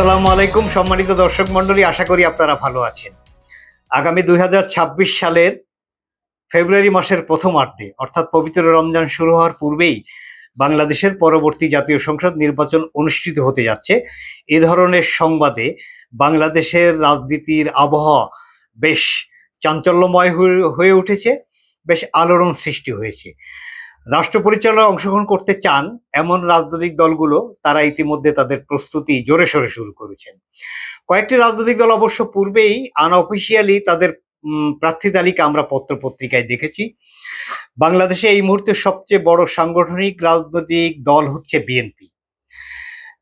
আসসালামু আলাইকুম সম্মানিত দর্শক মণ্ডলী, আশা করি আপনারা ভালো আছেন। আগামী দু হাজার ছাব্বিশ সালের ফেব্রুয়ারি মাসের প্রথমার্ধে, অর্থাৎ পবিত্র রমজান শুরু হওয়ার পূর্বেই বাংলাদেশের পরবর্তী জাতীয় সংসদ নির্বাচন অনুষ্ঠিত হতে যাচ্ছে। এ ধরনের সংবাদে বাংলাদেশের রাজনীতির আবহাওয়া বেশ চাঞ্চল্যময় হয়ে- হয়ে উঠেছে, বেশ আলোড়ন সৃষ্টি হয়েছে। রাষ্ট্র পরিচালনায় অংশগ্রহণ করতে চান এমন রাজনৈতিক দলগুলো, তারা ইতিমধ্যে তাদের প্রস্তুতি জোরে সোরে শুরু করেছেন। কয়েকটি রাজনৈতিক দল অবশ্য পূর্বেই আনঅফিসিয়ালি তাদের প্রার্থী তালিকা আমরা পত্র পত্রিকায় দেখেছি। বাংলাদেশে এই মুহূর্তে সবচেয়ে বড় সাংগঠনিক রাজনৈতিক দল হচ্ছে বিএনপি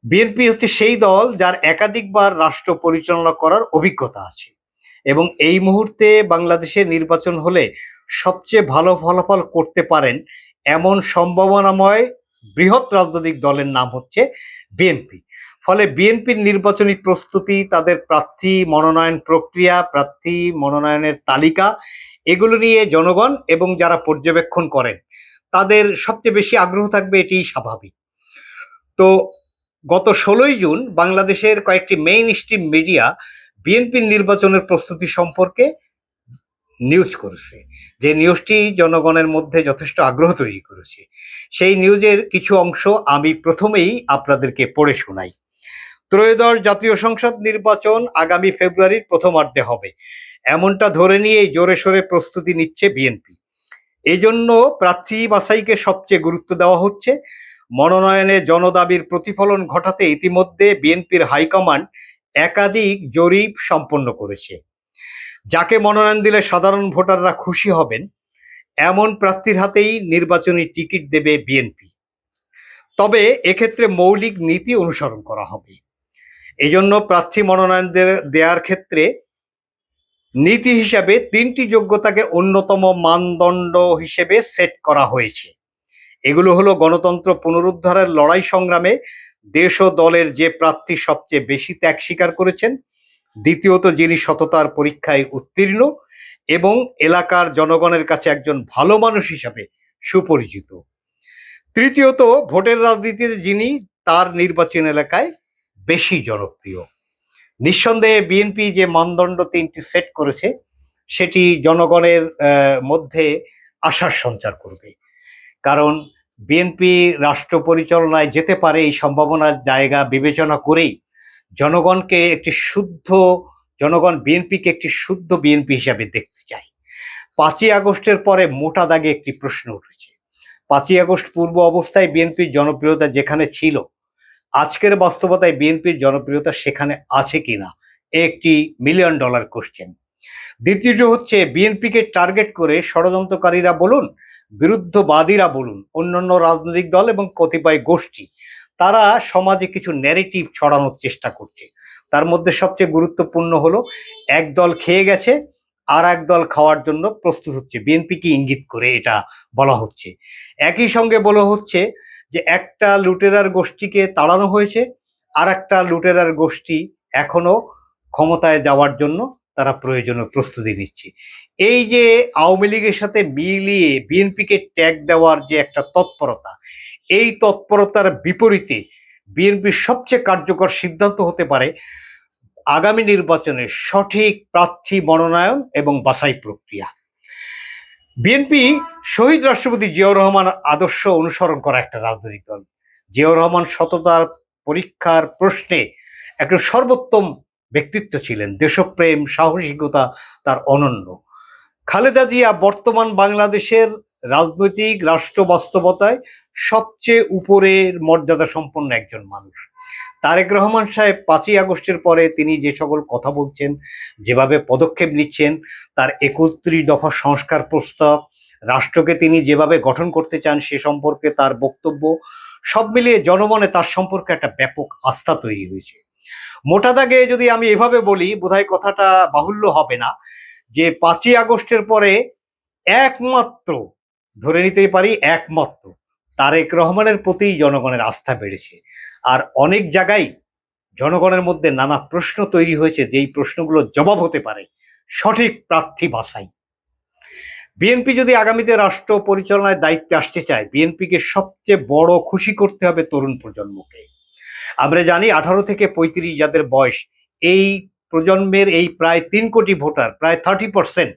বিএনপি হচ্ছে সেই দল যার একাধিকবার রাষ্ট্র পরিচালনা করার অভিজ্ঞতা আছে এবং এই মুহূর্তে বাংলাদেশে নির্বাচন হলে সবচেয়ে ভালো ফলাফল করতে পারেন এমন সম্ভাবনাময় বৃহৎ রাজনৈতিক দলের নাম হচ্ছে বিএনপি। ফলে বিএনপির নির্বাচনী প্রস্তুতি, তাদের প্রার্থী মনোনয়ন প্রক্রিয়া, প্রার্থী মনোনয়নের তালিকা, এগুলো নিয়ে জনগণ এবং যারা পর্যবেক্ষণ করেন, তাদের সবচেয়ে বেশি আগ্রহ থাকবে এটি স্বাভাবিক। তো গত ষোলোই জুন বাংলাদেশের কয়েকটি মেইন স্ট্রিম মিডিয়া বিএনপির নির্বাচনের প্রস্তুতি সম্পর্কে নিউজ করেছে। যে নিউজটি জনগণের মধ্যে যথেষ্ট আগ্রহ তৈরি করেছে, সেই নিউজের কিছু অংশ আমি প্রথমেই আপনাদেরকে পড়ে শোনাই। ত্রয়োদশ জাতীয় সংসদ নির্বাচন আগামী ফেব্রুয়ারির প্রথমার্ধে হবে। এমনটা ধরে নিয়ে জোরে সোরে প্রস্তুতি নিচ্ছে বিএনপি এই জন্য প্রার্থী বাছাইকে সবচেয়ে গুরুত্ব দেওয়া হচ্ছে। মনোনয়নে জনদাবির প্রতিফলন ঘটাতে ইতিমধ্যে বিএনপির হাইকমান্ড একাধিক জরিপ সম্পন্ন করেছে। যাকে মনোনয়ন দিলে সাধারণ ভোটাররা খুশি হবেন, এমন প্রার্থীর হাতেই নির্বাচনী টিকিট দেবে বিএনপি। তবে এক্ষেত্রে মৌলিক নীতি অনুসরণ করা হবে। এই জন্য প্রার্থী মনোনয়ন দেওয়ার ক্ষেত্রে নীতি হিসাবে তিনটি যোগ্যতাকে অন্যতম মানদণ্ড হিসেবে সেট করা হয়েছে। এগুলো হলো গণতন্ত্র পুনরুদ্ধারের লড়াই সংগ্রামে দেশ ও দলের যে প্রার্থী সবচেয়ে বেশি ত্যাগ স্বীকার করেছেন দ্বিতীয়ত যিনি সততার পরীক্ষায় উত্তীর্ণ এবং এলাকার জনগণের কাছে একজন ভালো মানুষ হিসাবে সুপরিচিত। তৃতীয়ত, ভোটের রাজনীতিতে যিনি তার নির্বাচন এলাকায় বেশি জনপ্রিয়। নিঃসন্দেহে বিএনপি যে মানদণ্ড তিনটি সেট করেছে, সেটি জনগণের মধ্যে আশার সঞ্চার করবে। কারণ বিএনপি রাষ্ট্র পরিচালনায় যেতে পারে এই সম্ভাবনার জায়গা বিবেচনা করেই জনগণকে একটি শুদ্ধ, জনগণ বিএনপিকে একটি শুদ্ধ বিএনপি হিসাবে দেখতে চাই। পাঁচই আগস্টের পরে মোটা দাগে একটি প্রশ্ন উঠেছে। পাঁচই আগস্ট পূর্ব অবস্থায় বিএনপির জনপ্রিয়তা যেখানে ছিল, আজকের বাস্তবতায় বিএনপির জনপ্রিয়তা সেখানে আছে কিনা একটি মিলিয়ন ডলার কোশ্চেন দ্বিতীয়টি হচ্ছে, বিএনপিকে টার্গেট করে ষড়যন্ত্রকারীরা বলুন, বিরুদ্ধবাদীরা বলুন, অন্যান্য রাজনৈতিক দল এবং কতিপয় গোষ্ঠী তারা সমাজে কিছু ন্যারেটিভ ছড়ানোর চেষ্টা করছে। তার মধ্যে সবচেয়ে গুরুত্বপূর্ণ হলো, এক দল খেয়ে গেছে, আর এক দল খাওয়ার জন্য প্রস্তুত হচ্ছে। বিএনপিকে ইঙ্গিত করে এটা বলা হচ্ছে। একই সঙ্গে বলা হচ্ছে যে, একটা লুটেরার গোষ্ঠীকে তাড়ানো হয়েছে, আর একটা লুটেরার গোষ্ঠী এখনও ক্ষমতায় যাওয়ার জন্য তারা প্রয়োজনীয় প্রস্তুতি নিচ্ছে। এই যে আওয়ামী লীগের সাথে মিলিয়ে বিএনপিকে ট্যাগ দেওয়ার যে একটা তৎপরতা এই তৎপরতার বিপরীতে বিএনপির সবচেয়ে কার্যকর সিদ্ধান্ত হতে পারে আগামী নির্বাচনে সঠিক প্রার্থী মনোনয়ন এবং বাছাই প্রক্রিয়া। বিএনপি শহীদ রাষ্ট্রপতি জিয়াউর রহমান আদর্শ অনুসরণ করা একটা রাজনৈতিক দল। জিয়াউর রহমান সততার পরীক্ষার প্রশ্নে একজন সর্বোত্তম ব্যক্তিত্ব ছিলেন। দেশপ্রেম, সাহসিকতা তার অনন্য। খালেদা জিয়া বর্তমান বাংলাদেশের রাজনৈতিক, রাষ্ট্র বাস্তবতায় সবচেয়ে উপরের মর্যাদা সম্পন্ন একজন মানুষ। তারেক রহমান সাহেব পাঁচই আগস্টের পরে তিনি যে সকল কথা বলছেন, যেভাবে পদক্ষেপ নিচ্ছেন, তার একত্রিশ দফা সংস্কার প্রস্তাব, রাষ্ট্রকে তিনি যেভাবে গঠন করতে চান সে সম্পর্কে তার বক্তব্য, সব মিলিয়ে জনমনে তার সম্পর্কে একটা ব্যাপক আস্থা তৈরি হয়েছে। মোটা দাগে যদি আমি এভাবে বলি, বোধহয় কথাটা বাহুল্য হবে না, যে পাঁচই আগস্টের পরে একমাত্র, ধরে নিতেই পারি একমাত্র তারেক রহমানের প্রতি জনগণের আস্থা বেড়েছে। আর অনেক জায়গায় জনগণের মধ্যে নানা প্রশ্ন তৈরি হয়েছে, যেই প্রশ্নগুলো জবাব হতে পারে। সঠিক প্রার্থী বাছাই। বিএনপি যদি আগামীতে রাষ্ট্র পরিচালনায় দায়িত্বে আসতে চায়, বিএনপিকে সবচেয়ে বড় খুশি করতে হবে তরুণ প্রজন্মকে। আমরা জানি আঠারো থেকে পঁয়ত্রিশ যাদের বয়স, এই প্রজন্মের এই প্রায় তিন কোটি ভোটার, প্রায় থার্টি পার্সেন্ট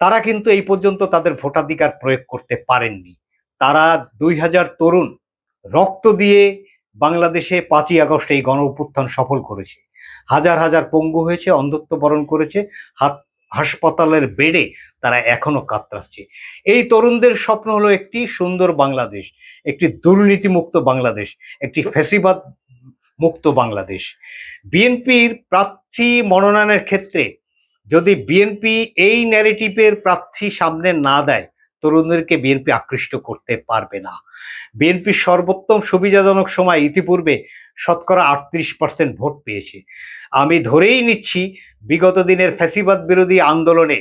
তারা কিন্তু এই পর্যন্ত তাদের ভোটাধিকার প্রয়োগ করতে পারেননি। তারা দুই হাজার তরুণ রক্ত দিয়ে বাংলাদেশে পাঁচই আগস্ট এই গণ সফল করেছে। হাজার হাজার পঙ্গু হয়েছে, অন্ধত্ব বরণ করেছে, হাত হাসপাতালের বেডে তারা এখনও কাতরাচ্ছে। এই তরুণদের স্বপ্ন হলো একটি সুন্দর বাংলাদেশ, একটি দুর্নীতিমুক্ত বাংলাদেশ, একটি ফেসিবাদ মুক্ত বাংলাদেশ। বিএনপির প্রার্থী মনোনয়নের ক্ষেত্রে যদি বিএনপি এই ন্যারেটিভের প্রার্থী সামনে না দেয় তরুণদেরকে বিএনপি আকৃষ্ট করতে পারবে না। বিএনপির সর্বোত্তম সুবিধাজনক সময় ইতিপূর্বে শতকরা আটত্রিশ পার্সেন্ট ভোট পেয়েছে। আমি ধরেই নিচ্ছি, বিগত দিনের ফ্যাসিবাদ বিরোধী আন্দোলনে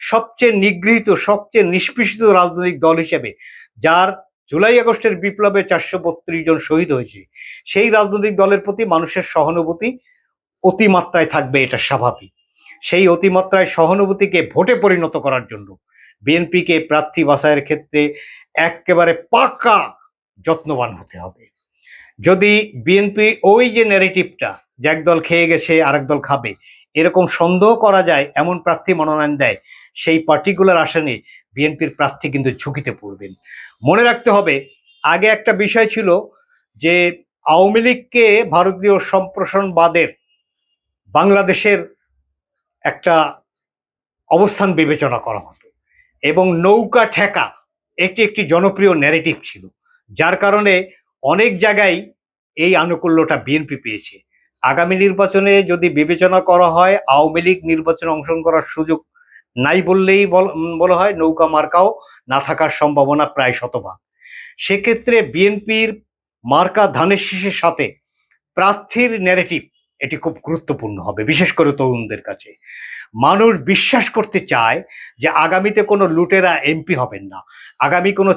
সবচেয়ে নিগৃহীত, সবচেয়ে নিষ্পেষিত রাজনৈতিক দল হিসেবে, যার জুলাই আগস্টের বিপ্লবে চারশো বত্রিশ জন শহীদ হয়েছে, সেই রাজনৈতিক দলের প্রতি মানুষের সহানুভূতি অতিমাত্রায় থাকবে, এটা স্বাভাবিক। সেই অতিমাত্রায় সহানুভূতিকে ভোটে পরিণত করার জন্য। বিএনপিকে প্রার্থী বাছাইয়ের ক্ষেত্রে একেবারে পাকা যত্নবান হতে হবে। যদি বিএনপি ওই যে ন্যারেটিভটা যে একদল খেয়ে গেছে, আরেক দল খাবে, এরকম সন্দেহ করা যায়, এমন প্রার্থী মনোনয়ন দেয়, সেই পার্টিকুলার আসনে বিএনপির প্রার্থী কিন্তু ঝুঁকিতে পড়বেন। মনে রাখতে হবে, আগে একটা বিষয় ছিল যে আওয়ামী লীগকে ভারতীয় সম্প্রসারণবাদের বাংলাদেশের একটা অবস্থান বিবেচনা করা হতো। এবং নৌকা ঠেকা একটি একটি জনপ্রিয় ন্যারেটিভ ছিল, যার কারণে অনেক জায়গায় এই আনুকূল্যটা বিএনপি পেয়েছে। আগামী নির্বাচনে যদি বিবেচনা করা হয়, আওয়ামী লীগ নির্বাচনে অংশগ্রহণ করার সুযোগ নাই বললেই বল- হয় নৌকা মার্কাও না থাকার সম্ভাবনা প্রায় শতভাগ। সেক্ষেত্রে বিএনপির মার্কা ধানের শীষের সাথে প্রার্থীর ন্যারেটিভ এটি খুব গুরুত্বপূর্ণ হবে, বিশেষ করে তরুণদের কাছে। মানুষ বিশ্বাস করতে চায় যে আগামীতে কোনো লুটেরা এমপি হবেন না। আগামী কোনো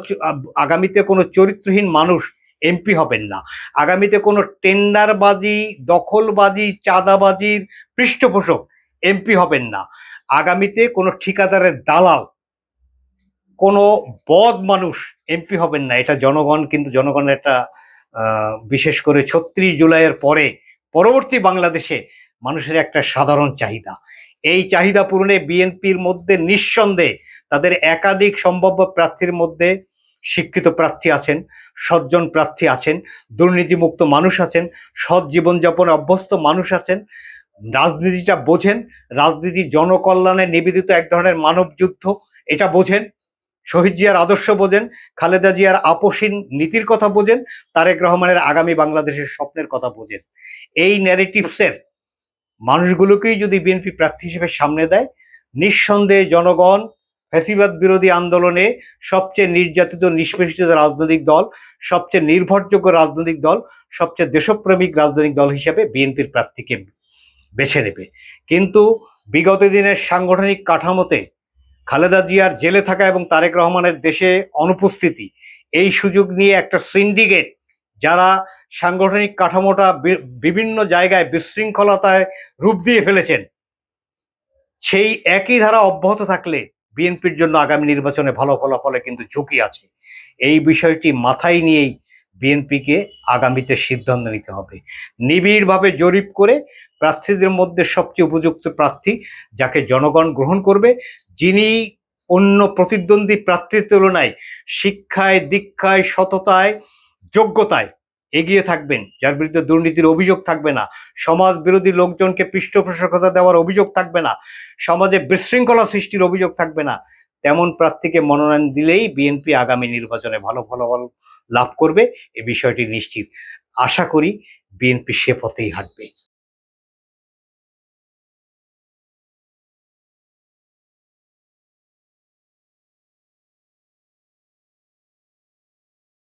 আগামীতে কোনো চরিত্রহীন মানুষ এমপি হবেন না। আগামীতে কোনো টেন্ডারবাজি, দখলবাজি, চাঁদাবাজির পৃষ্ঠপোষক এমপি হবেন না। আগামীতে কোনো ঠিকাদারের দালাল, কোনো বদ মানুষ এমপি হবেন না। এটা জনগণ, কিন্তু জনগণের একটা বিশেষ করে ছত্রিশ জুলাইয়ের পরে পরবর্তী বাংলাদেশে মানুষের একটা সাধারণ চাহিদা। এই চাহিদা পূরণে বিএনপির মধ্যে নিঃসন্দেহে তাদের একাধিক সম্ভাব্য প্রার্থীর মধ্যে শিক্ষিত প্রার্থী আছেন, সজ্জন প্রার্থী আছেন, দুর্নীতিমুক্ত মানুষ আছেন, সৎ জীবনযাপনে অভ্যস্ত মানুষ আছেন, রাজনীতিটা বোঝেন, রাজনীতি জনকল্যাণে নিবেদিত এক ধরনের মানব যুদ্ধ এটা বোঝেন। শহীদ জিয়ার আদর্শ বোঝেন, খালেদা জিয়ার আপোষহীন নীতির কথা বোঝেন, তারেক রহমানের আগামী বাংলাদেশের স্বপ্নের কথা বোঝেন। এই ন্যারেটিভসের মানুষগুলোকেই যদি বিএনপি প্রার্থী হিসেবে সামনে দেয়, নিঃসন্দেহে জনগণ ফ্যাসিবাদ বিরোধী আন্দোলনে সবচেয়ে নির্যাতিত, নিষ্পেষিত রাজনৈতিক দল, সবচেয়ে নির্ভরযোগ্য রাজনৈতিক দল, সবচেয়ে দেশপ্রেমিক রাজনৈতিক দল হিসেবে বিএনপির প্রার্থীকে বেছে নেবে। কিন্তু বিগত দিনের সাংগঠনিক কাঠামোতে খালেদা জিয়ার জেলে থাকা এবং তারেক রহমানের দেশে অনুপস্থিতি, এই সুযোগ নিয়ে একটা সিন্ডিকেট যারা সাংগঠনিক কাঠামোটা বিভিন্ন জায়গায় বিশৃঙ্খলতায় রূপ দিয়ে ফেলেছেন। সেই একই ধারা অব্যাহত থাকলে বিএনপির জন্য আগামী নির্বাচনে ভালো ফলাফলে কিন্তু ঝুঁকি আছে। এই বিষয়টি মাথায় নিয়েই বিএনপিকে আগামীতে সিদ্ধান্ত নিতে হবে। নিবিড়ভাবে জরিপ করে প্রার্থীদের মধ্যে সবচেয়ে উপযুক্ত প্রার্থী যাকে জনগণ গ্রহণ করবে, যিনি অন্য প্রতিদ্বন্দ্বী প্রার্থীর তুলনায় শিক্ষায়, দীক্ষায়, সততায়, যোগ্যতায় এগিয়ে থাকবেন, যার বিরুদ্ধে দুর্নীতির অভিযোগ থাকবে না সমাজ বিরোধী লোকজনকে পৃষ্ঠপোষকতা দেওয়ার অভিযোগ থাকবে না, সমাজে বিশৃঙ্খলা সৃষ্টির অভিযোগ থাকবে না, তেমন প্রার্থীকে মনোনয়ন দিলেই বিএনপি আগামী নির্বাচনে ভালো ফলাফল লাভ করবে, এ বিষয়টি নিশ্চিত। আশা করি বিএনপি সে পথেই হাঁটবে।